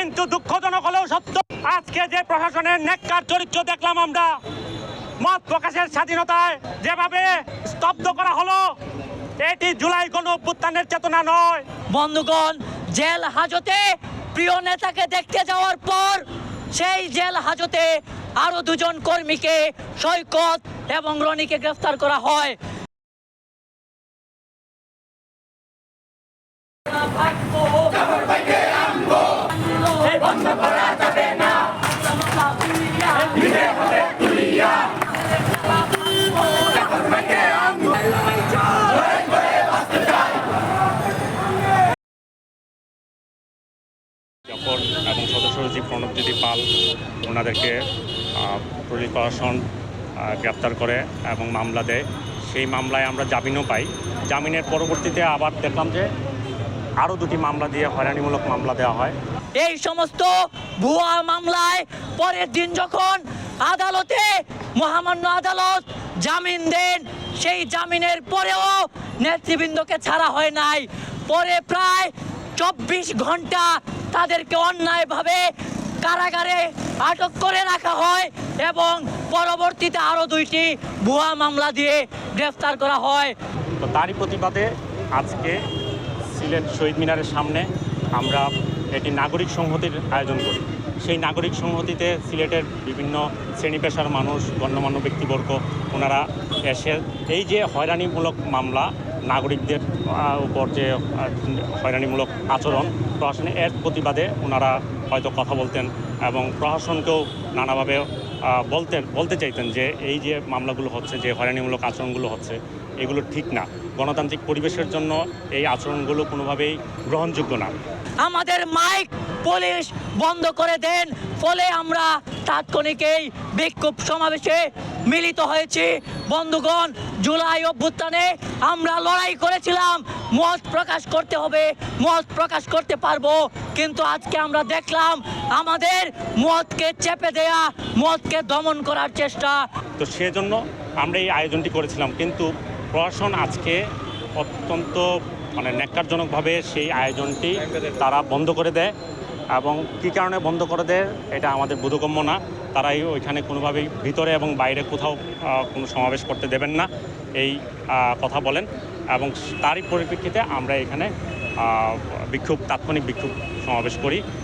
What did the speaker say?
কিন্তু দুঃখজনক হলেও সত্য। আজকে যে প্রশাসনের নেককার চরিত্র দেখলাম আমরা, মত প্রকাশের স্বাধীনতায় যেভাবে স্তব্ধ করা হলো, এটি জুলাই গণ অভ্যুত্থানের চেতনা নয়। বন্ধুগণ, জেল হাজতে প্রিয় নেতাকে দেখতে যাওয়ার পর সেই জেল হাজতে আরও দুজন কর্মীকে সৈকত এবং রনিকে গ্রেফতার করা হয়। এবং সদস্য সচিব প্রণবজ্যোতি পাল ওনাদেরকে পুলিশ প্রশাসন গ্রেপ্তার করে এবং মামলা দেয়। সেই মামলায় আমরা জামিনও পাই। জামিনের পরবর্তীতে আবার দেখলাম যে আরও দুটি মামলা দিয়ে হয়রানিমূলক মামলা দেওয়া হয়। এই সমস্ত ভুয়া মামলায় পরের দিন যখন আদালতে মহামান্য আদালত জামিন দেন, সেই জামিনের পরেও নেতৃবৃন্দকে ছাড়া হয় নাই। পরে প্রায় চব্বিশ ঘণ্টা তাদেরকে অন্যায়ভাবে কারাগারে আটক করে রাখা হয় এবং পরবর্তীতে আরও দুইটি ভুয়া মামলা দিয়ে গ্রেফতার করা হয়। তারই প্রতিবাদে আজকে সিলেট শহীদ মিনারের সামনে আমরা একটি নাগরিক সংহতির আয়োজন করি। সেই নাগরিক সংহতিতে সিলেটের বিভিন্ন শ্রেণি পেশার মানুষ, গণ্যমান্য ব্যক্তিবর্গ, ওনারা এসে এই যে হয়রানিমূলক মামলা, নাগরিকদের উপর যে হয়রানিমূলক আচরণ, প্রশাসনে এর প্রতিবাদে ওনারা হয়তো কথা বলতেন এবং প্রশাসনকেও নানাভাবে বলতেন, বলতে চাইতেন যে এই যে মামলাগুলো হচ্ছে, যে হয়রানিমূলক আচরণগুলো হচ্ছে এগুলো ঠিক না। গণতান্ত্রিক পরিবেশের জন্য এই আচরণগুলো কোনোভাবেই গ্রহণযোগ্য না। আমাদের মাইক পুলিশ বন্ধ করে দেন ফলে আমরা তাৎক্ষণিক এই বিক্ষোভ সমাবেশে মিলিত হয়েছি। বন্ধুগণ জুলাই অভ্যুত্থানে আমরা লড়াই করেছিলাম। মত প্রকাশ করতে হবে মত প্রকাশ করতে পারব। কিন্তু আজকে আমরা দেখলাম আমাদের মতকে চেপে দেয়া মতকে দমন করার চেষ্টা। তো সেজন্য আমরা এই আয়োজনটি করেছিলাম। কিন্তু প্রশাসন আজকে অত্যন্ত মানে ন্যাক্কারজনকভাবে সেই আয়োজনটি তারা বন্ধ করে দেয় এবং কী কারণে বন্ধ করে দেয় এটা আমাদের বোধগম্য না। তারাই ওইখানে কোনোভাবেই ভিতরে এবং বাইরে কোথাও কোনো সমাবেশ করতে দেবেন না, এই কথা বলেন এবং তারই পরিপ্রেক্ষিতে আমরা এখানে বিক্ষোভ, তাৎক্ষণিক বিক্ষোভ সমাবেশ করি।